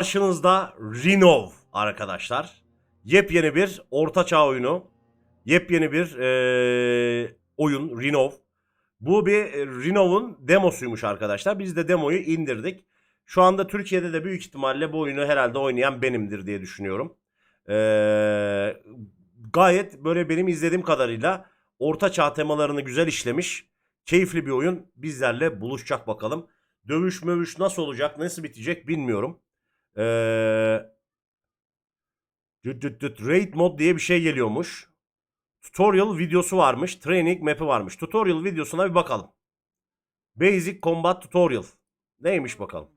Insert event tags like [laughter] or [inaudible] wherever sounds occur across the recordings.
Karşınızda Rinov arkadaşlar. Yepyeni bir ortaçağ oyunu. Yepyeni bir eee, oyun Rinov. Bu bir e, Rinov'un demosuymuş arkadaşlar. Biz de demoyu indirdik. Şu anda Türkiye'de de büyük ihtimalle bu oyunu herhalde oynayan benimdir diye düşünüyorum. Eee, gayet böyle benim izlediğim kadarıyla ortaçağ temalarını güzel işlemiş. Keyifli bir oyun. Bizlerle buluşacak bakalım. Dövüş mövüş nasıl olacak, nasıl bitecek bilmiyorum. Ee, düt düt Raid mod diye bir şey geliyormuş. Tutorial videosu varmış. Training map'i varmış. Tutorial videosuna bir bakalım. Basic Combat Tutorial. Neymiş bakalım.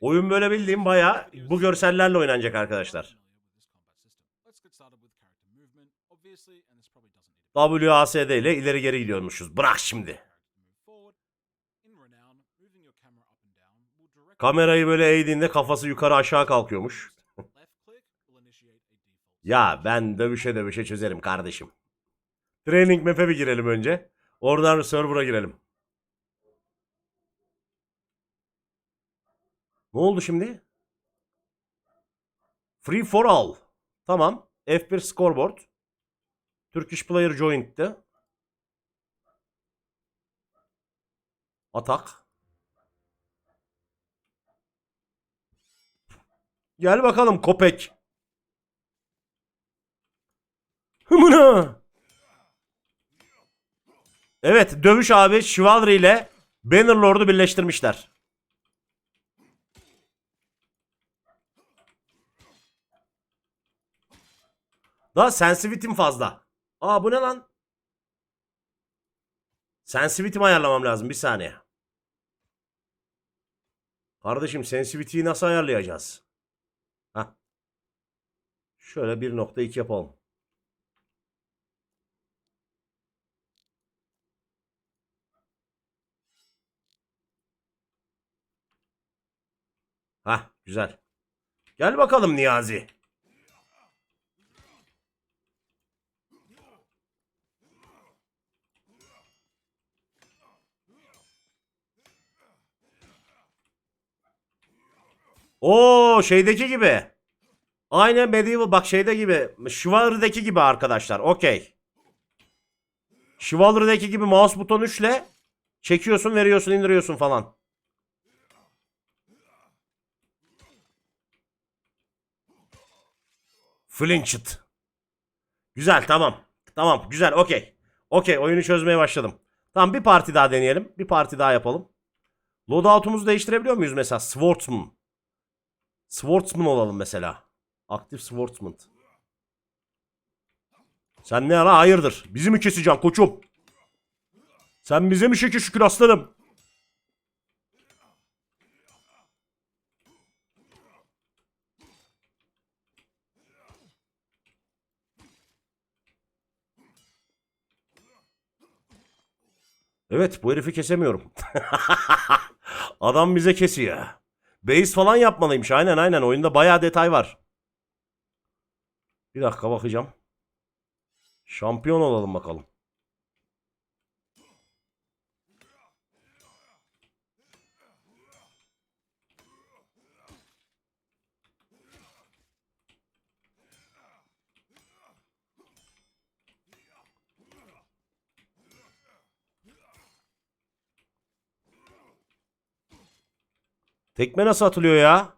Oyun böyle bildiğim bayağı bu görsellerle oynanacak arkadaşlar. WASD ile ileri geri gidiyormuşuz. Bırak şimdi. Kamerayı böyle eğdiğinde kafası yukarı aşağı kalkıyormuş. [laughs] Ya ben dövüşe dövüşe çözerim kardeşim. Training map'e bir girelim önce. Oradan server'a girelim. Ne oldu şimdi? Free for all. Tamam. F1 scoreboard. Turkish player joined'ti. Atak. Gel bakalım köpek. Hımına. Evet dövüş abi Chivalry ile Bannerlord'u birleştirmişler. Daha sensitivity'm fazla. Aa bu ne lan? Sensitivity'mi ayarlamam lazım bir saniye. Kardeşim sensitivity'yi nasıl ayarlayacağız? Şöyle 1.2 yapalım. Hah güzel. Gel bakalım Niyazi. Oo şeydeki gibi. Aynen Medieval bak şeyde gibi. Chivalry'deki gibi arkadaşlar. Okey. Chivalry'deki gibi mouse butonu 3 ile çekiyorsun, veriyorsun, indiriyorsun falan. Flinched. Güzel tamam. Tamam güzel okey. Okey oyunu çözmeye başladım. Tamam bir parti daha deneyelim. Bir parti daha yapalım. Loadout'umuzu değiştirebiliyor muyuz mesela? Swordsman. Swordsman olalım mesela. Aktif Swordsman. Sen ne ara hayırdır? Bizi mi keseceksin koçum? Sen bize mi şekil şükür aslanım? Evet bu herifi kesemiyorum. [laughs] Adam bize kesiyor. Base falan yapmalıymış. Aynen aynen. Oyunda bayağı detay var. Bir dakika bakacağım. Şampiyon olalım bakalım. Tekme nasıl atılıyor ya?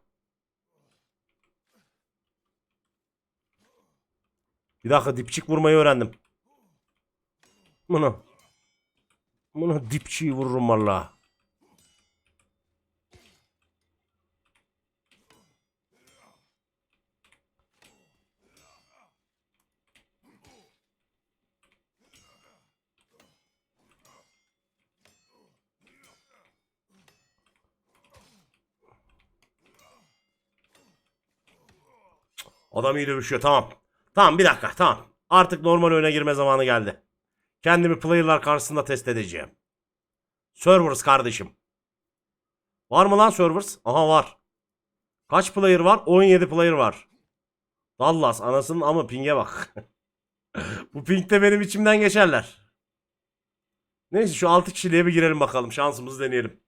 Bir dakika dipçik vurmayı öğrendim. Bunu. Bunu dipçiyi vururum valla. Adam iyi dövüşüyor tamam. Tamam bir dakika tamam. Artık normal oyuna girme zamanı geldi. Kendimi player'lar karşısında test edeceğim. Servers kardeşim. Var mı lan servers? Aha var. Kaç player var? 17 player var. Dallas anasının ama ping'e bak. [laughs] Bu ping de benim içimden geçerler. Neyse şu 6 kişiliğe bir girelim bakalım. Şansımızı deneyelim.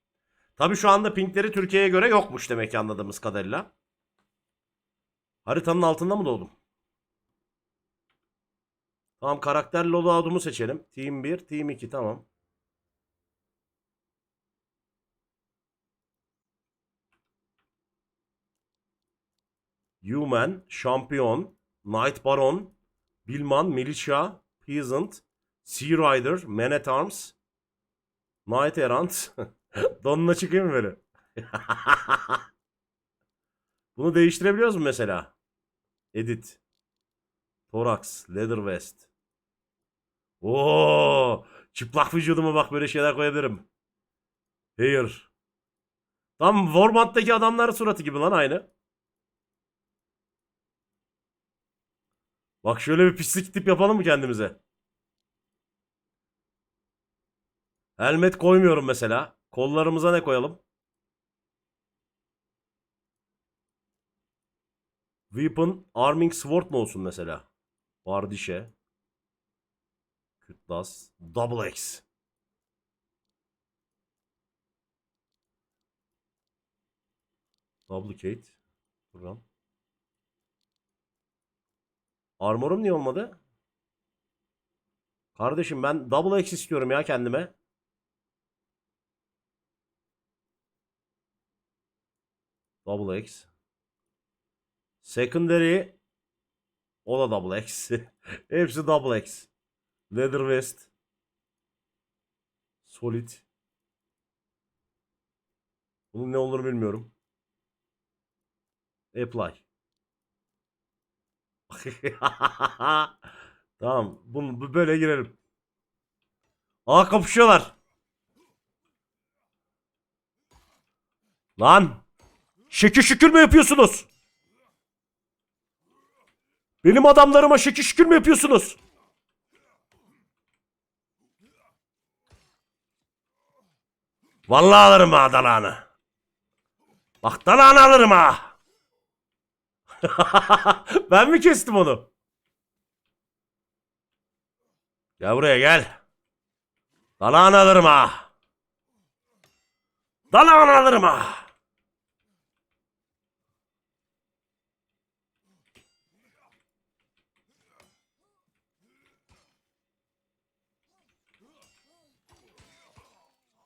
Tabii şu anda pingleri Türkiye'ye göre yokmuş demek ki anladığımız kadarıyla. Haritanın altında mı doğdum? Tamam karakter loadout'umu seçelim. Team 1, Team 2 tamam. Human, Şampiyon, Knight Baron, Bilman, Militia, Peasant, Sea Rider, Man at Arms, Knight Errant. [laughs] Donuna çıkayım mı böyle? [laughs] Bunu değiştirebiliyoruz mu mesela? Edit. Thorax, Leather Vest. Oo, çıplak vücuduma bak böyle şeyler koyabilirim. Hair. Tam Warband'daki adamların suratı gibi lan aynı. Bak şöyle bir pislik tip yapalım mı kendimize? Helmet koymuyorum mesela. Kollarımıza ne koyalım? Weapon Arming Sword mu olsun mesela? Bardişe. Kütlas. Double X. Duplicate. Program. Armor'um niye olmadı? Kardeşim ben Double X istiyorum ya kendime. Double X. Secondary o da double X. [laughs] Hepsi double X. Leather vest. Solid. Bunun ne olur bilmiyorum. Apply. [laughs] tamam. Bunu bu- böyle girelim. Aa kapışıyorlar. Lan. Şekil şükür mü yapıyorsunuz? Benim adamlarıma şekil şükür mü yapıyorsunuz? Vallahi alırım ha dalağını. Bak dalağını alırım ha. [laughs] ben mi kestim onu? Gel buraya gel. Dalağını alırım ha. Dalağını alırım ha.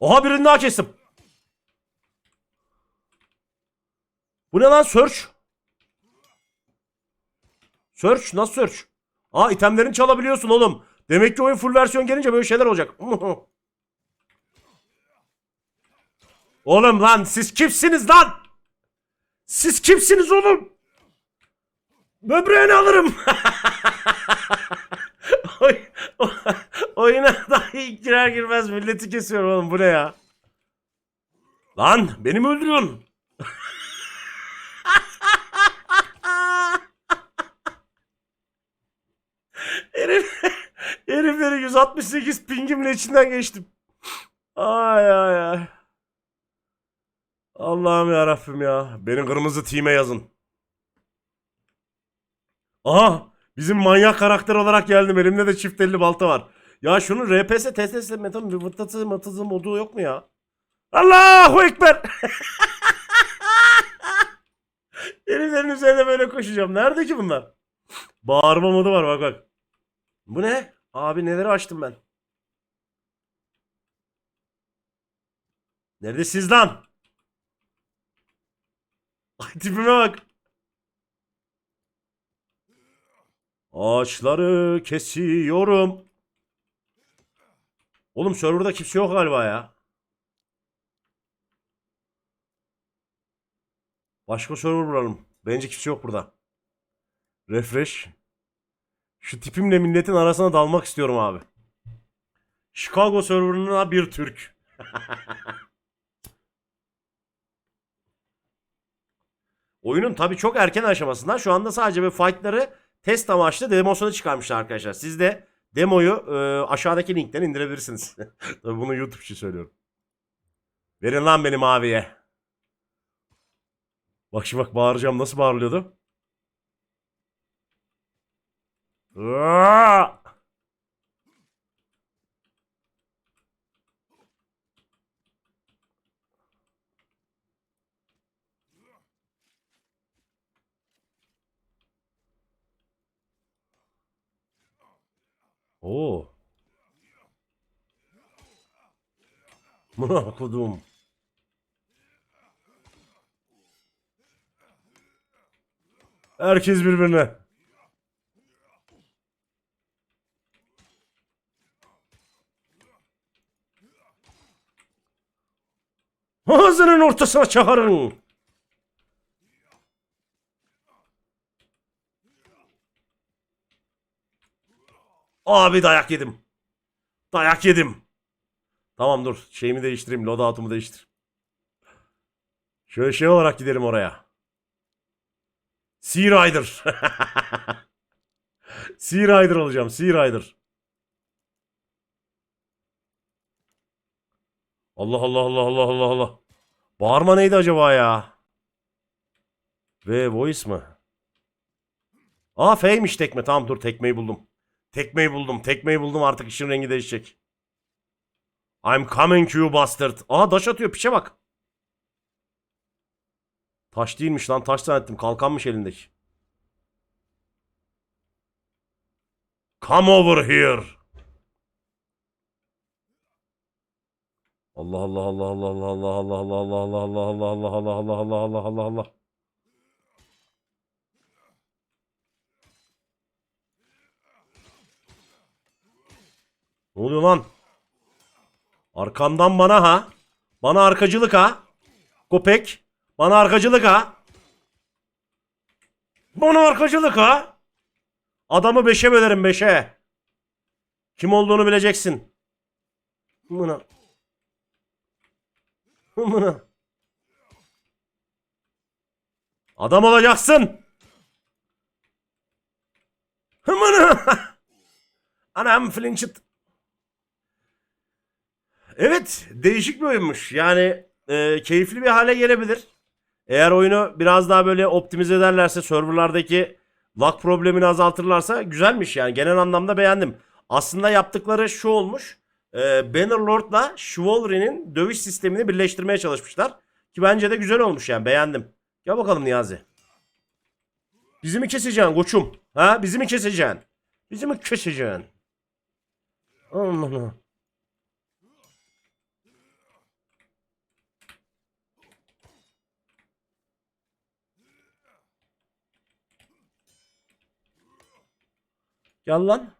Oha birini daha kestim. Bu ne lan search? Search nasıl search? Aa itemlerini çalabiliyorsun oğlum. Demek ki oyun full versiyon gelince böyle şeyler olacak. [laughs] oğlum lan siz kimsiniz lan? Siz kimsiniz oğlum? Böbreğini alırım. [laughs] Oy, [laughs] oyuna daha ilk girer girmez milleti kesiyorum oğlum bu ne ya? Lan beni mi öldürüyorsun? [laughs] Herif, herifleri 168 pingimle içinden geçtim. Ay ay ay. Allah'ım ya Rabbim ya. Beni kırmızı team'e yazın. Aha! Bizim manyak karakter olarak geldim. Elimde de çift elli balta var. Ya şunun RPS, TSS, metam, vırtatı, matızı modu yok mu ya? Allahu Ekber! [laughs] Heriflerin üzerine böyle koşacağım. Nerede ki bunlar? Bağırma modu var bak bak. Bu ne? Abi neleri açtım ben? Neredesiniz lan? Ay tipime bak. Ağaçları kesiyorum. Oğlum serverda kimse yok galiba ya. Başka server bulalım. Bence kimse yok burada. Refresh. Şu tipimle milletin arasına dalmak istiyorum abi. Chicago serverına bir Türk. [laughs] Oyunun tabii çok erken aşamasından şu anda sadece bir fightları test amaçlı demosunu çıkarmışlar arkadaşlar. Siz de demoyu e, aşağıdaki linkten indirebilirsiniz. [laughs] tabii bunu YouTube için söylüyorum. Verin lan beni maviye. Bak şimdi bak bağıracağım nasıl bağırılıyordu? Aa! Oo. Buna kodum. Herkes birbirine. Ağzının ortasına çakarın. Abi dayak yedim. Dayak yedim. Tamam dur. Şeyimi değiştireyim. Loadout'umu değiştir. Şöyle şey olarak gidelim oraya. Sea Rider. [laughs] sea Rider olacağım. Sea Rider. Allah Allah Allah Allah Allah Allah. Bağırma neydi acaba ya? Ve voice mı? Aa F'ymiş tekme. Tamam dur tekmeyi buldum. Tekmeyi buldum. Tekmeyi buldum artık işin rengi değişecek. I'm coming you bastard. Aa taş atıyor piçe bak. Taş değilmiş lan taş zannettim. Kalkanmış elindeki. Come over here. Allah Allah Allah Allah Allah Allah Allah Allah Allah Allah Allah Allah Allah Allah Allah Allah Ne oluyor lan? Arkamdan bana ha? Bana arkacılık ha? Köpek. Bana arkacılık ha? Bana arkacılık ha? Adamı beşe bölerim beşe. Kim olduğunu bileceksin. Mına. Mına. Adam olacaksın. Mına. [laughs] Anam flinchit. Evet, değişik bir oyunmuş. Yani e, keyifli bir hale gelebilir. Eğer oyunu biraz daha böyle optimize ederlerse, serverlardaki lag problemini azaltırlarsa güzelmiş yani. Genel anlamda beğendim. Aslında yaptıkları şu olmuş. E, Bannerlord'la Chivalry'nin dövüş sistemini birleştirmeye çalışmışlar. Ki bence de güzel olmuş yani beğendim. Gel bakalım Niyazi. Bizi mi keseceksin koçum? Ha? Bizi mi keseceksin? Bizi mi keseceksin? Allah Allah. Gel lan.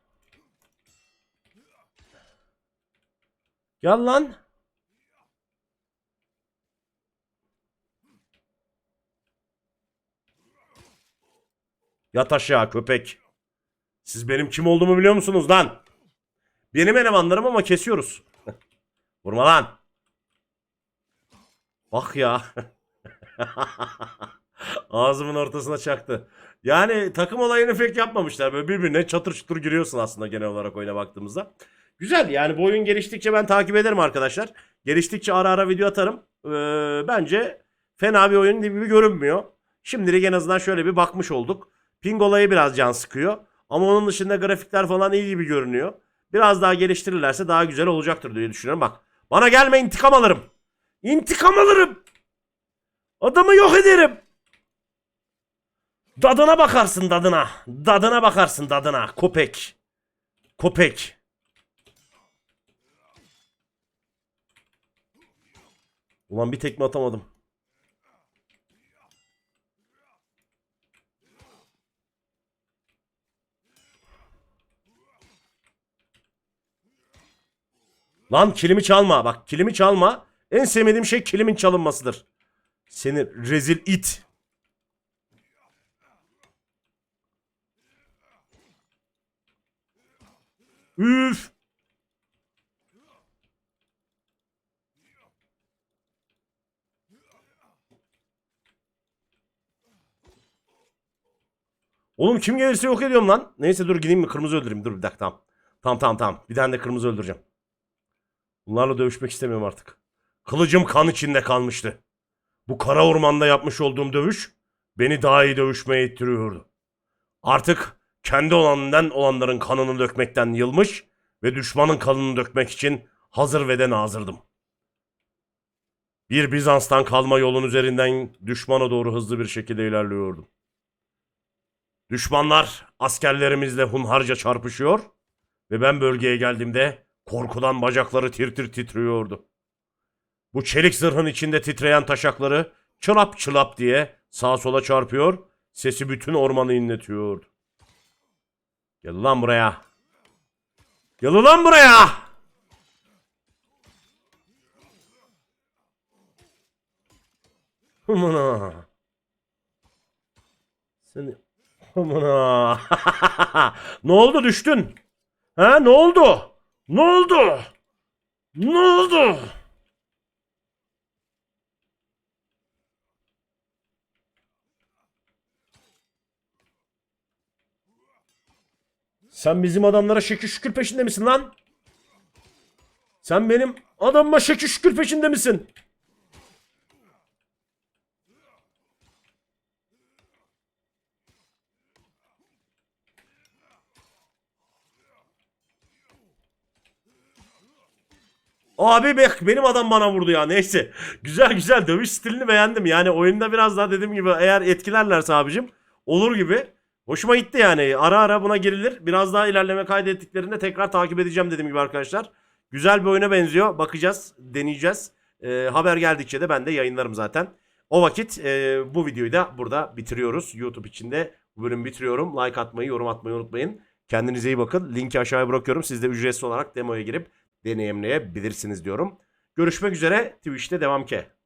Gel lan. Yat aşağı köpek. Siz benim kim olduğumu biliyor musunuz lan? Benim elemanlarım ama kesiyoruz. [laughs] Vurma lan. Bak ya. [laughs] Ağzımın ortasına çaktı. Yani takım olayını pek yapmamışlar. Böyle birbirine çatır çutur giriyorsun aslında genel olarak oyuna baktığımızda. Güzel yani bu oyun geliştikçe ben takip ederim arkadaşlar. Geliştikçe ara ara video atarım. Ee, bence fena bir oyun gibi görünmüyor. Şimdilik en azından şöyle bir bakmış olduk. Ping olayı biraz can sıkıyor. Ama onun dışında grafikler falan iyi gibi görünüyor. Biraz daha geliştirirlerse daha güzel olacaktır diye düşünüyorum. Bak bana gelme intikam alırım. İntikam alırım. Adamı yok ederim. Dadına bakarsın dadına. Dadına bakarsın dadına. Köpek. Köpek. Ulan bir tekme atamadım. Lan kilimi çalma. Bak kilimi çalma. En sevmediğim şey kilimin çalınmasıdır. Seni rezil it. Üf. Oğlum kim gelirse yok ediyorum lan. Neyse dur gideyim mi kırmızı öldüreyim. Dur bir dakika tamam. Tamam tamam tamam. Bir tane de kırmızı öldüreceğim. Bunlarla dövüşmek istemiyorum artık. Kılıcım kan içinde kalmıştı. Bu kara ormanda yapmış olduğum dövüş beni daha iyi dövüşmeye ittiriyordu. Artık kendi olanından olanların kanını dökmekten yılmış ve düşmanın kanını dökmek için hazır ve de nazırdım. Bir Bizans'tan kalma yolun üzerinden düşmana doğru hızlı bir şekilde ilerliyordum. Düşmanlar askerlerimizle hunharca çarpışıyor Ve ben bölgeye geldiğimde korkudan bacakları tir tir titriyordu. Bu çelik zırhın içinde titreyen taşakları çılap çılap diye sağa sola çarpıyor, sesi bütün ormanı inletiyordu. Gel lan buraya. Gel lan buraya. Amına. Seni amına. [laughs] ne oldu düştün? Ha ne oldu? Ne oldu? Ne oldu? Sen bizim adamlara şekil şükür peşinde misin lan? Sen benim adamıma şekil şükür peşinde misin? Abi bek benim adam bana vurdu ya neyse. Güzel güzel dövüş stilini beğendim. Yani oyunda biraz daha dediğim gibi eğer etkilerlerse abicim olur gibi. Hoşuma gitti yani. Ara ara buna girilir. Biraz daha ilerleme kaydettiklerinde tekrar takip edeceğim dediğim gibi arkadaşlar. Güzel bir oyuna benziyor. Bakacağız, deneyeceğiz. Ee, haber geldikçe de ben de yayınlarım zaten. O vakit e, bu videoyu da burada bitiriyoruz. YouTube içinde bu bölümü bitiriyorum. Like atmayı, yorum atmayı unutmayın. Kendinize iyi bakın. Linki aşağıya bırakıyorum. Siz de ücretsiz olarak demoya girip deneyimleyebilirsiniz diyorum. Görüşmek üzere. Twitch'te devam ke.